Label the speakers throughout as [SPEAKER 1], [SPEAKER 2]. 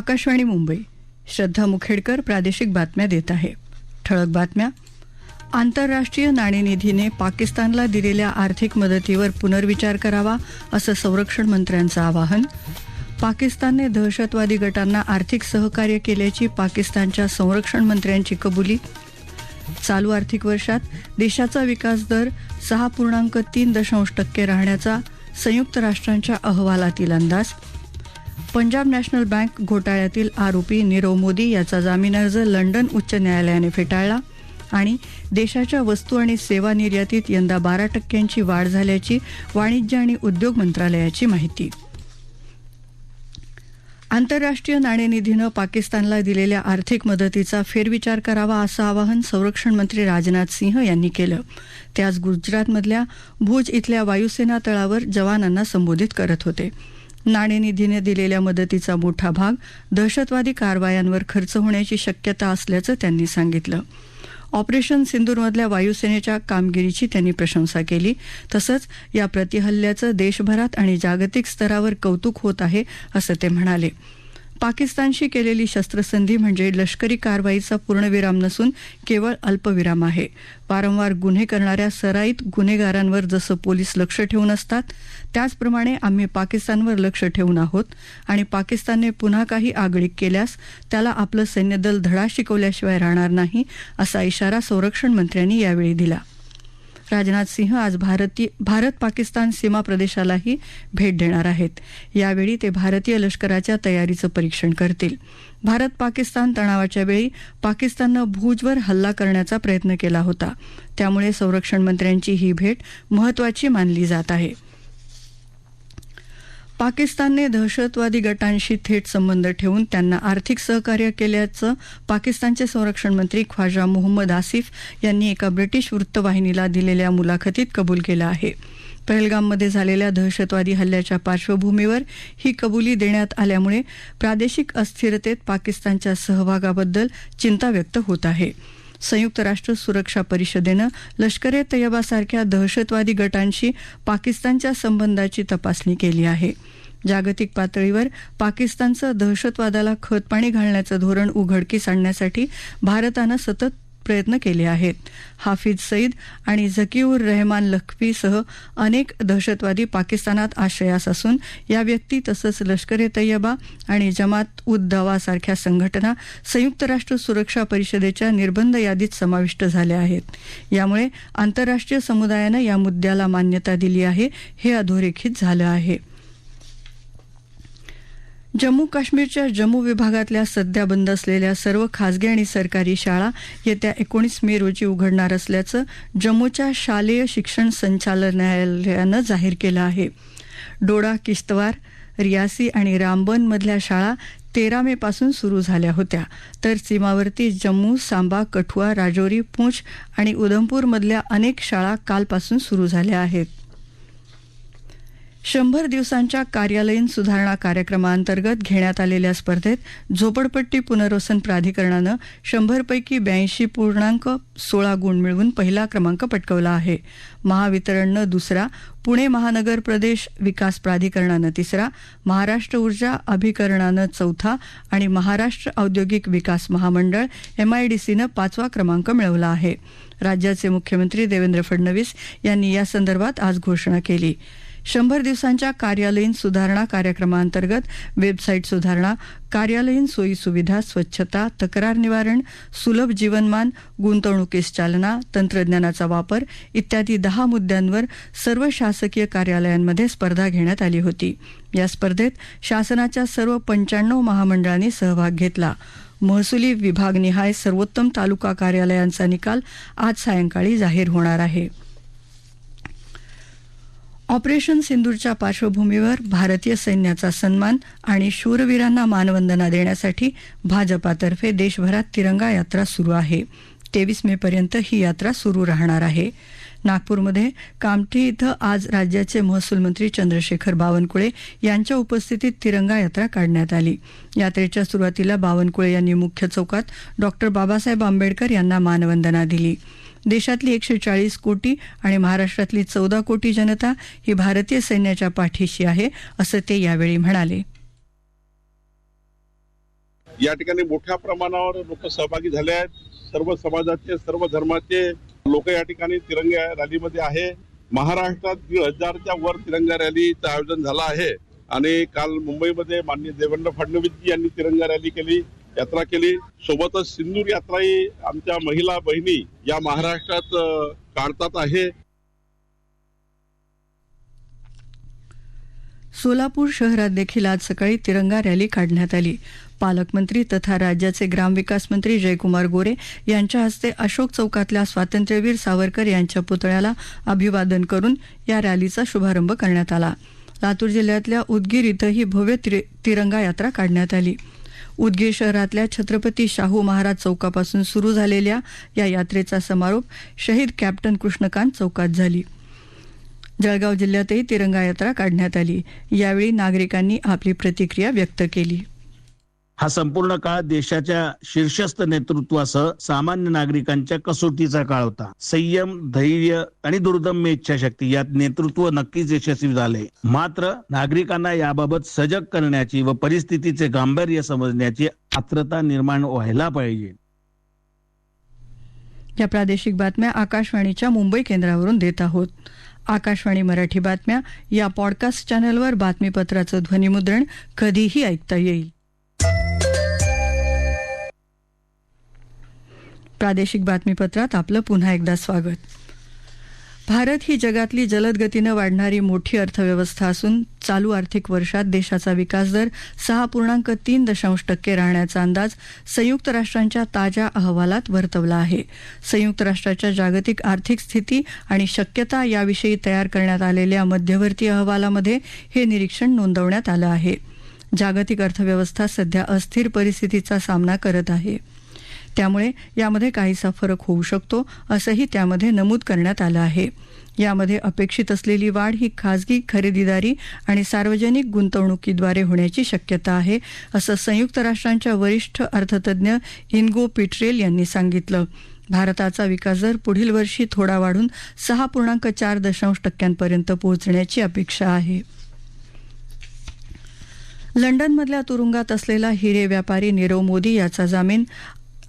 [SPEAKER 1] आकाशवाणी मुंबई. श्रद्धा मुखेडकर प्रादेशिक बातम्या देत आहे. ठळक बातम्या. आंतरराष्ट्रीय नाणेनिधीने पाकिस्तानला दिलेल्या आर्थिक मदतीवर पुनर्विचार करावा असं संरक्षण मंत्र्यांचं आवाहन. पाकिस्तानने दहशतवादी गटांना आर्थिक सहकार्य केल्याची पाकिस्तानच्या संरक्षण मंत्र्यांची कबुली. चालू आर्थिक वर्षात देशाचा विकास दर सहा पूर्णांक तीन दशांश टक्के राहण्याचा संयुक्त राष्ट्रांच्या अहवालातील अंदाज. पंजाब नॅशनल बँक घोटाळ्यातील आरोपी नीरव मोदी याचा जामीन अर्ज लंडन उच्च न्यायालयाने फेटाळला आणि देशाच्या वस्तू आणि सेवा निर्यातीत यंदा बारा टक्क्यांची वाढ झाल्याची वाणिज्य आणि उद्योग मंत्रालयाची माहिती. आंतरराष्ट्रीय नाणेनिधीनं पाकिस्तानला दिलेल्या आर्थिक मदतीचा फेरविचार करावा असं आवाहन संरक्षण मंत्री राजनाथ सिंह यांनी केलं. ते आज गुजरातमधल्या भुज इथल्या वायुसेना तळावर जवानांना संबोधित करत होते. नाणेनिधीने दिलेल्या मदतीचा मोठा भाग दहशतवादी कारवायांवर खर्च होण्याची शक्यता असल्याचं त्यांनी सांगितलं. ऑपरेशन सिंदूरमधल्या वायुसेनेच्या कामगिरीची त्यांनी प्रशंसा केली. तसंच या प्रतिहल्ल्याचं देशभरात आणि जागतिक स्तरावर कौतुक होत आहे असं ते म्हणाले. पाकिस्तानशी केलेली शस्त्रसंधी म्हणजे लष्करी कारवाईचा पूर्णविराम नसून केवळ अल्पविराम आहे. वारंवार गुन्हे करणाऱ्या सराईत गुन्हेगारांवर जसं पोलीस लक्ष ठेवून असतात त्याचप्रमाणे आम्ही पाकिस्तानवर लक्ष ठेवून आहोत आणि पाकिस्तानने पुन्हा काही आगळीक केल्यास त्याला आपलं सैन्यदल धडा शिकवल्याशिवाय राहणार नाही असा इशारा संरक्षण मंत्र्यांनी यावेळी दिला. राजनाथ सिंह आज भारतीय भारत पाकिस्तान सीमा प्रदेशालाही भेट देणार आहेत. यावेळी ते भारतीय लष्कराच्या तयारीचं परीक्षण करतील. भारत पाकिस्तान तणावाच्या वेळी पाकिस्ताननं भूजवर हल्ला करण्याचा प्रयत्न केला होता. त्यामुळे संरक्षण मंत्र्यांची ही भेट महत्वाची मानली जात आहे. पाकिस्तानने दहशतवादी गटांशी थेट संबंध ठेवून त्यांना आर्थिक सहकार्य केल्याचं पाकिस्तानचे संरक्षण मंत्री ख्वाजा मोहम्मद आसिफ यांनी एका ब्रिटिश वृत्तवाहिनीला दिलेल्या मुलाखतीत कबूल केलं आहे. पहलगाममध्ये झालेल्या दहशतवादी हल्ल्याच्या पार्श्वभूमीवर ही कबुली देण्यात आल्यामुळे प्रादेशिक अस्थिरतेत पाकिस्तानच्या सहभागाबद्दल चिंता व्यक्त होत आहे. संयुक्त राष्ट्र सुरक्षा परिषदेनं लष्कर ए तय्यबासारख्या दहशतवादी गटांशी पाकिस्तानच्या संबंधाची तपासणी केली आहे. जागतिक पातळीवर पाकिस्तानचं दहशतवादाला खतपाणी घालण्याचं धोरण उघडकीस आणण्यासाठी भारतानं सतत प्रयत्न केले आहेत. हाफिज सईद आणि झकीउर रहमान लखवीसह अनेक दहशतवादी पाकिस्तानात आश्रयास असून या व्यक्ती तसंच लष्कर ए तय्यबा आणि जमात उद दवा सारख्या संघटना संयुक्त राष्ट्र सुरक्षा परिषदेच्या निर्बंध यादीत समाविष्ट झाल्या आहेत. यामुळे आंतरराष्ट्रीय समुदायानं या मुद्द्याला मान्यता दिली आहे हे अधोरेखित झालं आहे. जम्मू काश्मीरच्या जम्मू विभागातल्या सध्या बंद असलेल्या सर्व खासगी आणि सरकारी शाळा येत्या एकोणीस मे रोजी उघडणार असल्याचं जम्मूच्या शालेय शिक्षण संचालनालयानं जाहीर केलं आहे. डोडा किश्तवार रियासी आणि रामबन मधल्या शाळा तेरा मे पासून सुरू झाल्या होत्या. तर सीमावर्ती जम्मू सांबा कठुआ राजौरी पूंछ आणि उधमपूर मधल्या अनेक शाळा कालपासून सुरू झाल्या आहेत. शंभर दिवसांच्या कार्यालयीन सुधारणा कार्यक्रमाअंतर्गत घेण्यात आलेल्या स्पर्धेत झोपडपट्टी पुनर्वसन प्राधिकरणानं शंभरपैकी ब्याऐंशी पूर्णांक सोळा गुण मिळवून पहिला क्रमांक पटकवला आहे. महावितरणनं दुसरा पुणे महानगर प्रदेश विकास प्राधिकरणानं तिसरा महाराष्ट्र ऊर्जा अभिकरणानं चौथा आणि महाराष्ट्र औद्योगिक विकास महामंडळ एमआयडीसीनं पाचवा क्रमांक मिळवला आहे. राज्याचे मुख्यमंत्री देवेंद्र फडणवीस यांनी या संदर्भात आज घोषणा केली. शंभर दिवसांच्या कार्यालयीन सुधारणा कार्यक्रमांतर्गत वेबसाईट सुधारणा कार्यालयीन सोयी सुविधा स्वच्छता तक्रार निवारण सुलभ जीवनमान गुंतवणुकीस चालना तंत्रज्ञानाचा वापर इत्यादी दहा मुद्द्यांवर सर्व शासकीय कार्यालयांमध्ये स्पर्धा घेण्यात आली होती. या स्पर्धेत शासनाच्या सर्व पंच्याण्णव महामंडळांनी सहभाग घेतला. महसुली विभागनिहाय सर्वोत्तम तालुका कार्यालयांचा निकाल आज सायंकाळी जाहीर होणार आहे. ऑपरेशन सिंदूरच्या पार्श्वभूमीवर भारतीय सैन्याचा सन्मान आणि शूरवीरांना मानवंदना देण्यासाठी भाजपातर्फे देशभरात तिरंगा यात्रा सुरू आहे. तेवीस मे पर्यंत ही यात्रा सुरू राहणार आहे. नागपूरमध्ये कामठी इथं आज राज्याचे महसूल मंत्री चंद्रशेखर बावनकुळे यांच्या उपस्थितीत तिरंगा यात्रा काढण्यात आली. यात्रेच्या सुरुवातीला बावनकुळे यांनी मुख्य चौकात डॉक्टर बाबासाहेब आंबेडकर यांना मानवंदना दिली. देशातली एकशे चाळीस कोटी आणि महाराष्ट्रातली चौदा कोटी जनता ही भारतीय सैन्याच्या पाठीशी आहे असं ते यावेळी म्हणाले.
[SPEAKER 2] या ठिकाणी मोठ्या प्रमाणावर लोक सहभागी झाले आहेत. सर्व समाजाचे सर्व धर्माचे लोक या ठिकाणी तिरंगा रॅलीमध्ये आहे. महाराष्ट्रात दीड हजारच्या वर तिरंगा रॅलीचं आयोजन झालं आहे. आणि काल मुंबईमध्ये माननीय देवेंद्र फडणवीस यांनी तिरंगा रॅली केली. यात्रा केली. सोबतच सिंदूर यात्राही आमच्या महिला बहिणी या महाराष्ट्रात काढतात आहे.
[SPEAKER 1] सोलापूर शहरात देखील आज सकाळी तिरंगा रॅली काढण्यात आली. पालकमंत्री तथा राज्याचे ग्रामविकास मंत्री जयकुमार गोरे यांच्या हस्ते अशोक चौकातल्या स्वातंत्र्यवीर सावरकर यांच्या पुतळ्याला अभिवादन करून या रॅलीचा शुभारंभ करण्यात आला. लातूर जिल्ह्यातल्या उदगीर इथंही भव्य तिरंगा यात्रा काढण्यात आली. उदगीर शहरातल्या छत्रपती शाहू महाराज चौकापासून सुरू झालेल्या या यात्रेचा समारोप शहीद कॅप्टन कृष्णकांत चौकात झाली. जळगाव जिल्ह्यातही तिरंगा यात्रा काढण्यात आली. यावेळी नागरिकांनी आपली प्रतिक्रिया व्यक्त केली.
[SPEAKER 3] हा संपूर्ण काळ देशाच्या शीर्षस्थ नेतृत्वासह सामान्य नागरिकांच्या कसोटीचा काळ होता. संयम धैर्य आणि दुर्दम्य इच्छाशक्ती यात नेतृत्व नक्कीच यशस्वी झाले. मात्र नागरिकांना याबाबत सजग करण्याची व परिस्थितीचे गांभीर्य समजण्याची आत्रता निर्माण व्हायला पाहिजे.
[SPEAKER 1] या प्रादेशिक बातम्या आकाशवाणीच्या मुंबई केंद्रावरून देत आहोत. आकाशवाणी मराठी बातम्या या पॉडकास्ट चॅनलवर बातमीपत्राचं ध्वनिमुद्रण कधीही ऐकता येईल. प्रादेशिक बातमीपत्रात आपलं पुन्हा एकदा स्वागत. भारत ही जगातली जलद गतीनं वाढणारी मोठी अर्थव्यवस्था असून चालू आर्थिक वर्षात देशाचा विकासदर सहा पूर्णांक तीन दशांश टक्के राहण्याचा अंदाज संयुक्त राष्ट्रांच्या ताज्या अहवालात वर्तवला आहे. संयुक्त राष्ट्राच्या जागतिक आर्थिक स्थिती आणि शक्यता याविषयी तयार करण्यात आलेल्या मध्यवर्ती अहवालामध्ये हे निरीक्षण नोंदवण्यात आलं आहे. जागतिक अर्थव्यवस्था सध्या अस्थिर परिस्थितीचा सामना करत आहे. त्यामुळे यामध्ये काहीसा फरक होऊ शकतो असंही त्यामध्ये नमूद करण्यात आलं आहे. यामध्ये अपेक्षित असलेली वाढ ही खाजगी खरेदीदारी आणि सार्वजनिक गुंतवणुकीद्वारे होण्याची शक्यता आहे असं संयुक्त राष्ट्रांच्या वरिष्ठ अर्थतज्ञ इनगो पिट्रेल यांनी सांगितलं. भारताचा विकास दर पुढील वर्षी थोडा वाढून सहा पूर्णांक चार दशांश टक्क्यांपर्यंत पोहोचण्याची अपेक्षा आहे. लंडनमधल्या तुरुंगात असलेला हिरे व्यापारी नीरव मोदी याचा जामीन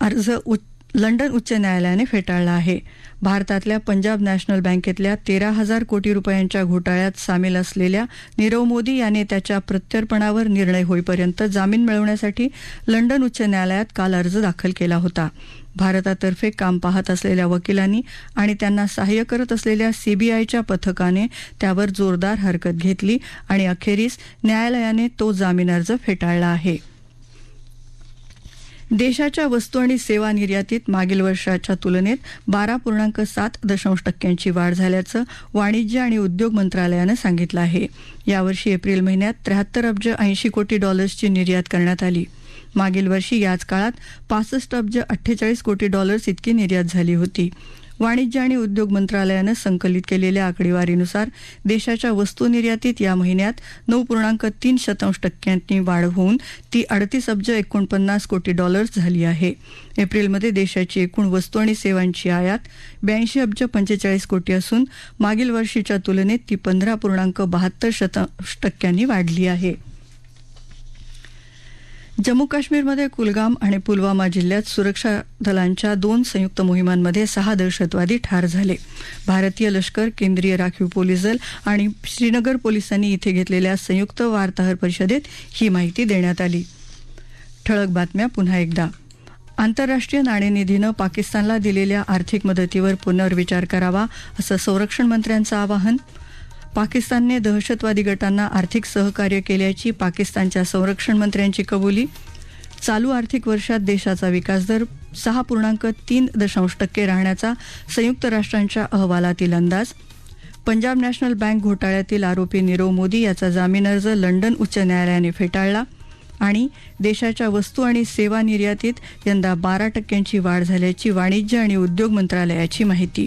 [SPEAKER 1] अर्ज उच्च लंडन उच्च न्यायालयाने फेटाळला आहे. भारतातल्या पंजाब नॅशनल बँकेतल्या तेरा हजार कोटी रुपयांच्या घोटाळ्यात सामील असलेल्या नीरव मोदी याने त्याच्या प्रत्यर्पणावर निर्णय होईपर्यंत जामीन मिळवण्यासाठी लंडन उच्च न्यायालयात काल अर्ज दाखल केला होता. भारतातर्फे काम पाहत असलेल्या वकिलांनी आणि त्यांना सहाय्य करत असलेल्या सीबीआयच्या पथकाने त्यावर जोरदार हरकत घेतली आणि अखेरीस न्यायालयाने तो जामीन अर्ज फेटाळला आहे. देशाच्या वस्तू आणि सेवा निर्यातीत मागील वर्षाच्या तुलनेत बारा पूर्णांक सात दशांश टक्क्यांची वाढ झाल्याचं वाणिज्य आणि उद्योग मंत्रालयानं सांगितलं आहे. यावर्षी एप्रिल महिन्यात त्र्याहत्तर अब्ज ऐंशी कोटी डॉलर्सची निर्यात करण्यात आली. मागील वर्षी याच काळात पासष्ट अब्ज अठ्ठेचाळीस कोटी डॉलर्स इतकी निर्यात झाली होती. वाणिज्य आणि उद्योग मंत्रालयानं संकलित केलेल्या आकडेवारीनुसार देशाच्या वस्तू निर्यातीत या महिन्यात नऊ पूर्णांक तीन शतांश टक्क्यांनी वाढ होऊन ती अडतीस अब्ज एकोणपन्नास कोटी डॉलर्स झाली आहे. एप्रिलमध्ये देशाची एकूण वस्तू आणि सेवांची आयात ब्याऐंशी अब्ज पंचेचाळीस कोटी असून मागील वर्षीच्या तुलनेत ती पंधरा पूर्णांक बहात्तर शतांश टक्क्यांनी वाढली आहे. जम्मू काश्मीरमध्ये कुलगाम आणि पुलवामा जिल्ह्यात सुरक्षा दलांच्या दोन संयुक्त मोहिमांमध्ये सहा दहशतवादी ठार झाले. भारतीय लष्कर केंद्रीय राखीव पोलीस दल आणि श्रीनगर पोलिसांनी इथे घेतलेल्या संयुक्त वार्ताहर परिषदेत ही माहिती देण्यात आली. ठळक बातम्या पुन्हा एकदा. आंतरराष्ट्रीय नाणेनिधीनं पाकिस्तानला दिलेल्या आर्थिक मदतीवर पुनर्विचार करावा असं संरक्षण मंत्र्यांचं आवाहन पाकिस्तानने दहशतवादी गटांना आर्थिक सहकार्य केल्याची पाकिस्तानच्या संरक्षण मंत्र्यांची कबुली. चालू आर्थिक वर्षात देशाचा विकासदर सहा पूर्णांक तीन दशांश टक्के राहण्याचा संयुक्त राष्ट्रांच्या अहवालातील अंदाज. पंजाब नॅशनल बँक घोटाळ्यातील आरोपी नीरव मोदी याचा जामीन अर्ज लंडन उच्च न्यायालयाने फेटाळला आणि देशाच्या वस्तू आणि सेवा निर्यातीत यंदा बारा टक्क्यांची वाढ झाल्याची वाणिज्य आणि उद्योग मंत्रालयाची माहिती.